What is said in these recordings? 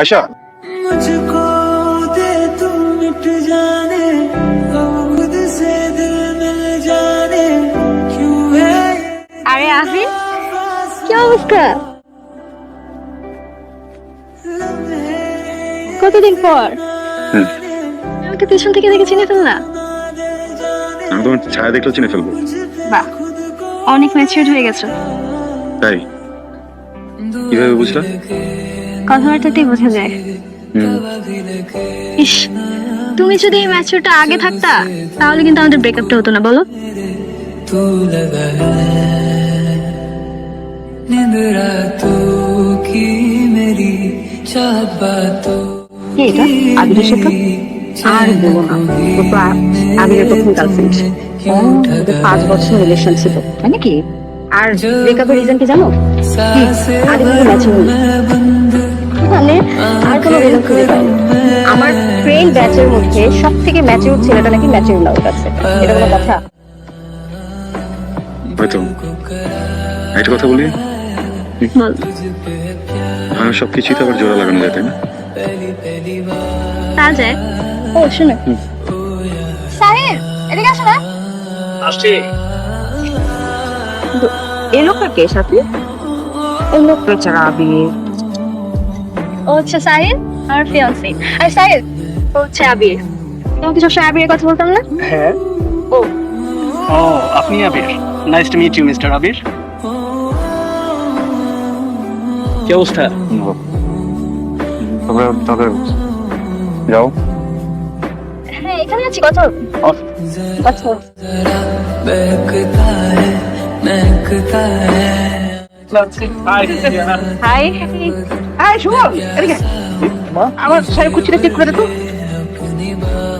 আয়সা আরে আফি কি অবস্থা কতদিন পর আমাকে পিছন থেকে দেখে চিনে ফেললা? আমি তোমার ছায়া দেখলেও চিনে ফেলব। বাহ অনেক ম্যাচিউর হয়ে গেছো। তাই? কীভাবে বুঝলা? কথাবার্তাতেই বোঝা যায়। ইস তুমি যদি এই ম্যাচটা আগে থাকতা তাহলে কিন্তু আমাদের ব্রেকআপটা হতো না বলো? আর পাঁচ বছর রিলেশন তাই নাকি? আর জানো? আগে আমার ফ্রেন্ড ব্যাচের মধ্যে সব থেকে ম্যাচিউর ছেলেটা নাকি ম্যাচিউর লাউট আছে। এটা কোনো কথা? হয়তো। একটা কথা বলি? আমার সব কিছুই তো আবার জোড়া লাগানো যায় তাই না? তা যায়। ও শুনো। সাহেব এদিকে আসো না। এই লোকটা কে সাথে? এই লোক বেচারা আবির ও হচ্ছে সাহিল আর ফিয়ান্সি আর সাহেব ও হচ্ছে আবির। তোমাকে সবসময় আবির কথা বলতাম না? হ্যাঁ। ও। ও আপনি Abir. Nice to meet you mister Abir. কি অবস্থা? তোমরা তবে যাও। হ্যাঁ এখানে আছি কথা কথা হাই হাই শুভ। এদিকে। আমার সাহেব কুচিটা চেক করে দে তো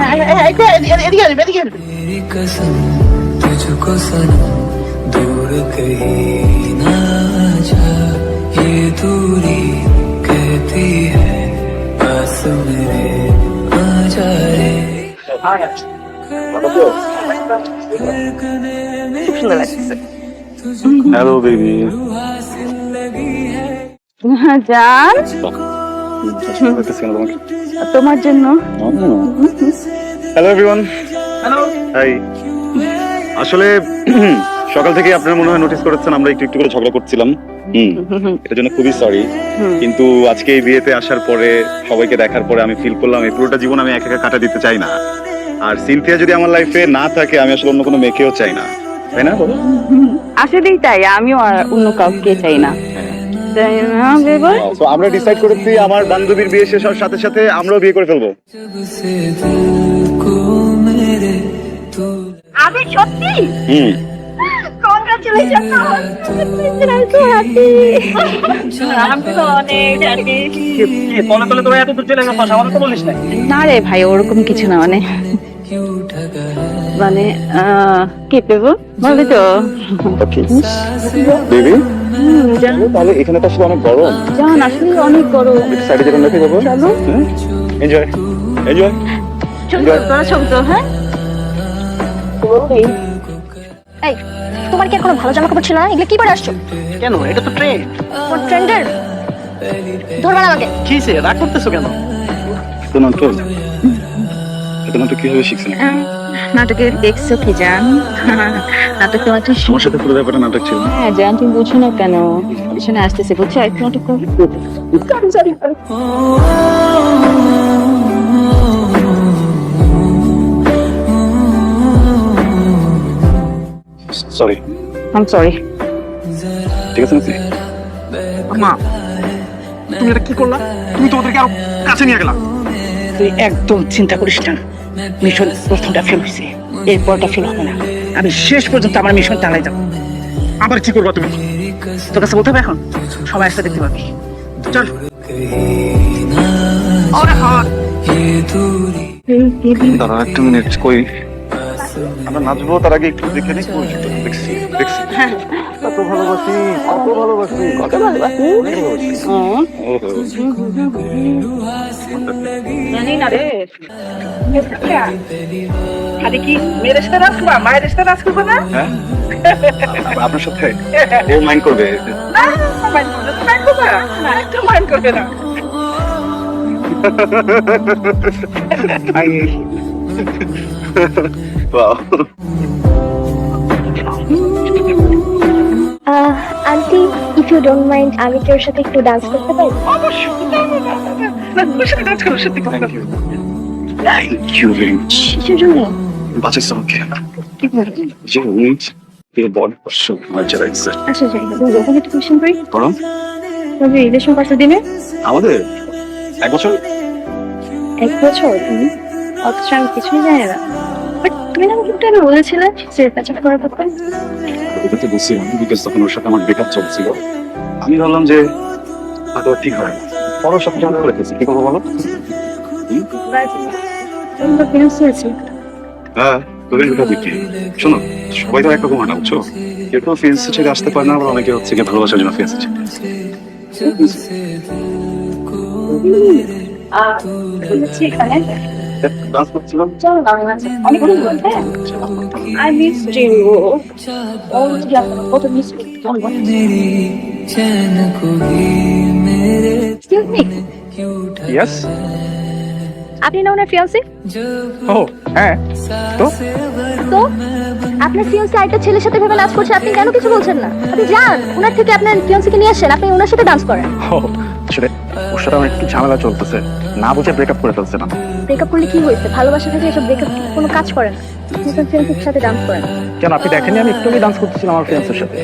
হ্যাঁ, হ্যাঁ, হ্যাঁ, এদিকে এদিকে এদিকে আসবে, এদিকে আসবে। मेरी कसम तुझको सनम दूर कहीं ना जा ये दूरी कहती है पास मेरे आ जाए খুব সুন্দর লাগছে হ্যালো বেবি জান তোমার জন্য? হ্যালো এভরিওয়ান হ্যালো হাই আসলে সকাল থেকে আপনারা মনে হয় নোটিস করেছেন আমরা একটু একটু করে ঝগড়া করছিলাম। হুম এটার জন্য খুবই সরি কিন্তু আজকে এই বিয়েতে আসার পরে সবাইকে দেখার পরে আমি ফিল করলাম এই পুরোটা জীবন আমি একা একা কাটা দিতে চাই না। আর সিনথিয়া যদি আমার লাইফে না থাকে আমি আসলে অন্য কোনো মেয়েকেও চাই না। তাই না আসলেই তাই আমিও অন্য কাউকে চাই না। যায় না? বেগম তো আমরা ডিসাইড করেছি আমার বান্ধবীর বিয়ে শেষ হওয়ার সাথে সাথে আমরাও বিয়ে করে ফেলব। আমি সত্যি? হুম। রে ভাই ওরকম কিছু না মানে। মানে কি পেব? বলবি তো। বেবি হুম, জান। তাহলে এখানে তো আসলে অনেক গরম। জান আসলে অনেক গরম। সাইডে যেরকম রেখে যাব? চলো। এনজয় এনজয় তো, তোরা ছবি তো হ্যাঁ? এই তোমার কি এখনও ভালো জামা কাপড় ছিল না? এগুলো কি পরে আসছো? কেন? এটা তো ট্রেন তোমার ট্রেন্ডের ধরবা না আমাকে। কি সে? রাগ করতেছো কেন? তো নাটক এটা নাটক কীভাবে শিখছেন? নাটকে দেখছ কি জান? নাটক তোমার তো আমার সাথে পুরো ব্যাপারটা নাটক ছিল। হ্যাঁ জান তুমি বুঝছ না কেন? পিছনে আসতেছে বুঝছ? একটু নাটক করো। সরি আম সরি ঠিক আছে নাকি মা তুমি এটা কি করলা? তুমি তো ওদেরকে আরও কাছে নিয়ে গেলা। তুই একদম চিন্তা করিস না। মিশন প্রথমটা ফেল হয়েছে। এরপরটা ফেল হবে না। আমি শেষ পর্যন্ত আমার মিশন চালাই যাব। আবার কি করব তুমি? তোর কাছে বলতে হবে এখন? সবাই একসাথে দেখতে পাবি। চল। দাঁড়া একটা মিনিট, কই? আমরা নাচবো তার আগে একটু দেখে নিই দেখছি দেখছি। কত ভালোবাসি কত ভালোবাসি কত ভালোবাসি? জানি না রে। খালি কি মেয়ের সাথে নাচ করবা মায়ের সাথে নাচ করবা না? হ্যাঁ। আপনার সাথে? ও মাইন্ড করবে। না মাইন্ড করবে না একটু মাইন্ড করবে না। Wow. Aunty if you don't mind আমি তোর সাথে একটু ডান্স করতে পারি? অবশ্যই না তোমার সাথে কাজ করো সত্যি কথা Thank you. Very much. কিসের জন্য? বাঁচাইছে আমাকে। যে বডি মজা লাগছে আচ্ছা যাই হোক যখন একটা করি? তবে রিলেশন কত দিনে আমাদের? এক বছর? এক বছর? অথচ আমি কিছুই জানি না। তুমি না একটু আগে বলেছিলে যে প্যাচাপ করার ব্যাপারে ওটা তো বুঝছিলাম বিকজ তখন ওর সাথে আমার ব্রেকআপ চলছিল। আমি ভাবলাম যে হয়তো ঠিক হয় না। পরে ওর সাথে ঝগড়া করে ফেলছি কি করব বলো? হ্যাঁ তোদের কথা বিক্রি শোনো সবাই তো একরকম হয় না বুঝছ? কেউ কেউ ফিন্স ছেড়ে আসতে পারে না আবার অনেকে হচ্ছে গিয়ে ভালোবাসার জন্য ফিন্স ছেড়ে হচ্ছে এখানে। হ্যাঁ। আপনি না ওনার ফিয়ালসি ও হ্যাঁ। তো? তো? আপনার ফিয়ালসি আরেকটা ছেলের সাথে ভেবে নাচ করছে আপনি কেন কিছু বলছেন না? আপনি যান ওনার থেকে আপনার ফিয়ান্সিকে নিয়ে আসেন আপনি ওনার সাথে ডান্স করেন। ওর সাথে আমার একটু ঝামেলা চলতেছে। না বুঝে ব্রেকআপ করে ফেলছে না। ব্রেকআপ করলে কি হয়েছে? ভালোবাসা থেকে এসব ব্রেকআপ কোনো কাজ করে না? সাথে ডান্স করেন। কেন আপনি দেখেননি আমি একটু ডান্স করতেছিলাম আমার ফ্রেন্ডসের সাথে?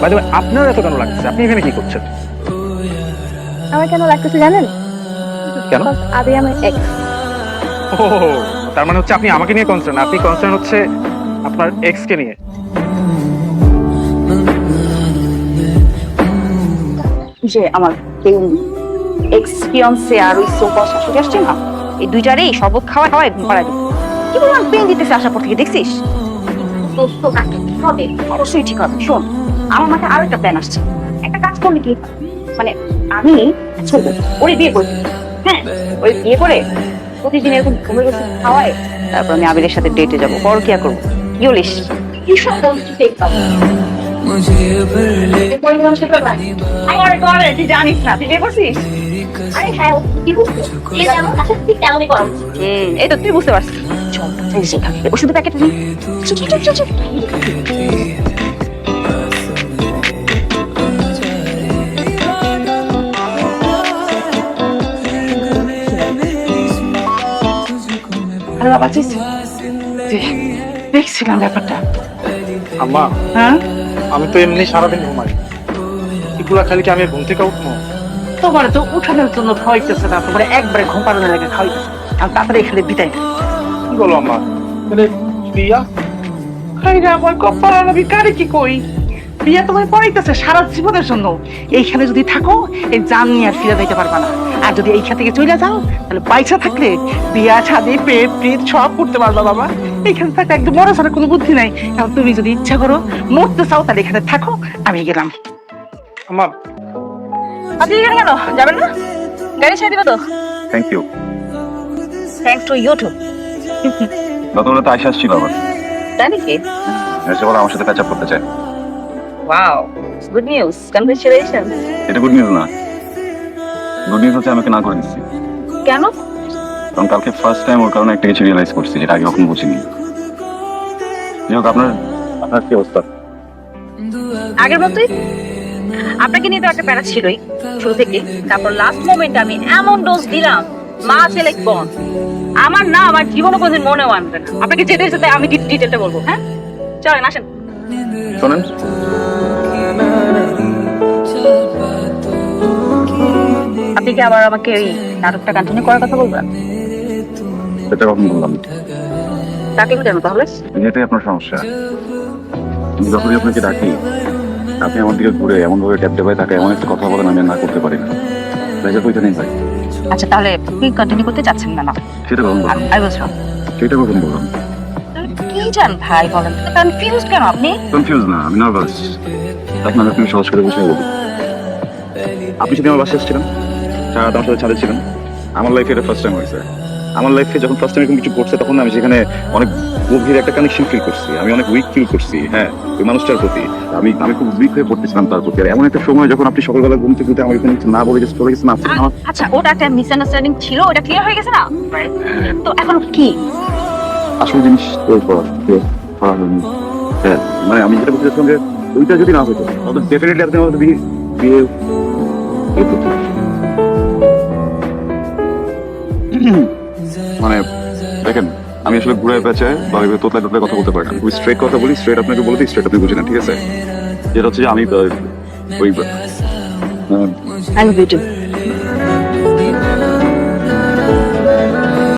বাইরে আপনার এত কেন লাগছে? আপনি এখানে কি করছেন? আমার কেন লাগতেছে জানেন? কেন? আবে আমার এক্স ও তার মানে হচ্ছে আপনি আমাকে নিয়ে কনসার্ন আপনি কনসার্ন হচ্ছে আপনার এক্স কে নিয়ে। যে আমার এক্সপিরিয়েন্সে ফিয়ন্সে আর ওই সোপার শাশুড়ি আসছে না? এই দুইটারেই শরবত খাওয়া খাওয়ায় ঘুম পাড়ায় কি পরিমাণ পেন দিতেছে আসার পর থেকে দেখছিস? হবে? অবশ্যই ঠিক হবে শোন আমার মাথায় আরও একটা প্ল্যান আসছে। একটা কাজ করলে কি? মানে আমি ছোট ওরে বিয়ে করব হ্যাঁ ওই বিয়ে করে প্রতিদিন এরকম ঘুমের ওষুধ খাওয়ায় তারপর আমি আবিরের সাথে ডেটে যাব। বড় কি করব? কি বলিস? কি সব বলছিস দেখতাম জানিস না তুই বিয়ে করছিস? এই তো তুই বুঝতে পারছিস ওষুধের প্যাকেট দেখছিলাম ব্যাপারটা আম্মা হ্যাঁ আমি তো এমনি সারাদিন ঘুমাই। খালি কি আমি ঘুম থেকে উঠবো? তোমার তো উঠানোর জন্য খাওয়াইতেছে না তোমার একবারে ঘুম পাড়ানোর আগে খাওয়াইতেছে। আর তাড়াতাড়ি এখানে বিদায় কি বলো আম্মা? মানে খাই আমার কপাল আমি কারে কি কই? বিয়া তোমার পড়াইতেছে সারা জীবনের জন্য। এইখানে যদি থাকো এই জান নিয়ে আর ফিরে যাইতে পারবা না। আর যদি এইখান থেকে চলে যাও তাহলে পয়সা থাকলে বিয়া ছাদে পেট পেট সব করতে পারবা বাবা। এইখানে থাকতে একদম মরা ছাড়া কোনো বুদ্ধি নাই। এখন তুমি যদি ইচ্ছা করো মরতে চাও তাহলে এখানে থাকো আমি গেলাম। আম্মা আপনি এখানে কেন? যাবেন না? গাড়ি ছেড়ে দিবে তো? Thank you thanks to YouTube গতবেলা তো আইসা আসছিল আবার তাই নাকি? এসে বলে আমার সাথে প্যাচ আপ করতে চায়। ওয়াও গুড নিউজ কংগ্রেচুলেশন এটা গুড নিউজ না। গুড নিউজ হচ্ছে আমাকে না করে দিচ্ছি। কেন? কারণ কালকে ফার্স্ট টাইম ওর কারণে একটা কিছু রিয়েলাইজ করছি যেটা আগে কখনো বুঝিনি। যাই হোক আপনার আপনার কি অবস্থা? আগের মতোই? আপনাকে নিয়ে তো একটা প্যারা ছিলই শুরু থেকে। তারপর লাস্ট মোমেন্টে আমি এমন ডোজ দিলাম মা ছেলে বন আমার না আমার জীবনে কোনোদিন মনেও আনবে না। আপনাকে যেতে যেতে আমি ডিটেলটা বলব হ্যাঁ? চলেন আসেন। শোনেন। আপনি কি আবার আমাকে ওই নাটকটা কন্টিনিউ করার কথা বলবেন? সেটা কখন বললাম? তাকে কেন তাহলে। এটাই আপনার সমস্যা। যখনই আপনাকে ডাকি আপনি আমার দিকে ঘুরে এমন ভাবে ট্যাপ টেপায় থাকে এমন একটা কথা বলেন আমি আর না করতে পারি না। প্লেজার কইতে নেই ভাই? আচ্ছা তাহলে আপনি কন্টিনিউ করতে চাচ্ছেন না না? সেটা কখন বললাম আই বলছিলাম সেটা কখন বললাম কি জান ভাই বলেন? কনফিউজ কেন আপনি? কনফিউজ না আমি নার্ভাস আপনার আপনি সহজ করে বুঝিয়ে বলি আপনি সেদিন আমার বাসায় এসেছিলেন? সারা আমার সাথে ছাদে ছিলেন। আমার লাইফে এটা ফার্স্ট টাইম হয়েছে। আমার লাইফে যখন ফার্স্ট টাইম এরকম কিছু ঘটছে তখন আমি সেখানে অনেক গভীর একটা কানেকশন ফিল করছি। আমি অনেক উইক ফিল করছি হ্যাঁ ওই মানুষটার প্রতি। আমি আমি খুব উইক হয়ে পড়তেছিলাম তার প্রতি। আর এমন একটা সময় যখন আপনি সকালবেলা ঘুম থেকে উঠে আমার এখানে কিছু না বলে গেছে চলে গেছে না আচ্ছা ওটা একটা মিসআন্ডারস্ট্যান্ডিং ছিল ওটা ক্লিয়ার হয়ে গেছে না? তো এখন কি? আসল জিনিস তো করা তো করা হয়নি। হ্যাঁ মানে আমি যেটা বলতে চাচ্ছিলাম যে ওইটা যদি না হতো তাহলে ডেফিনেটলি আপনি আমাদের বিয়ে বিয়ে করতেন। মানে দেখেন, আমি আসলে ঘুরে পেঁচে বা তোতলায় তোতলায় কথা বলতে পারি না। খুবই স্ট্রেট কথা বলি স্ট্রেট আপনাকে বলে দিই স্ট্রেট আপনি বুঝে না ঠিক আছে? যেটা হচ্ছে যে আমি ওই I'm ইউ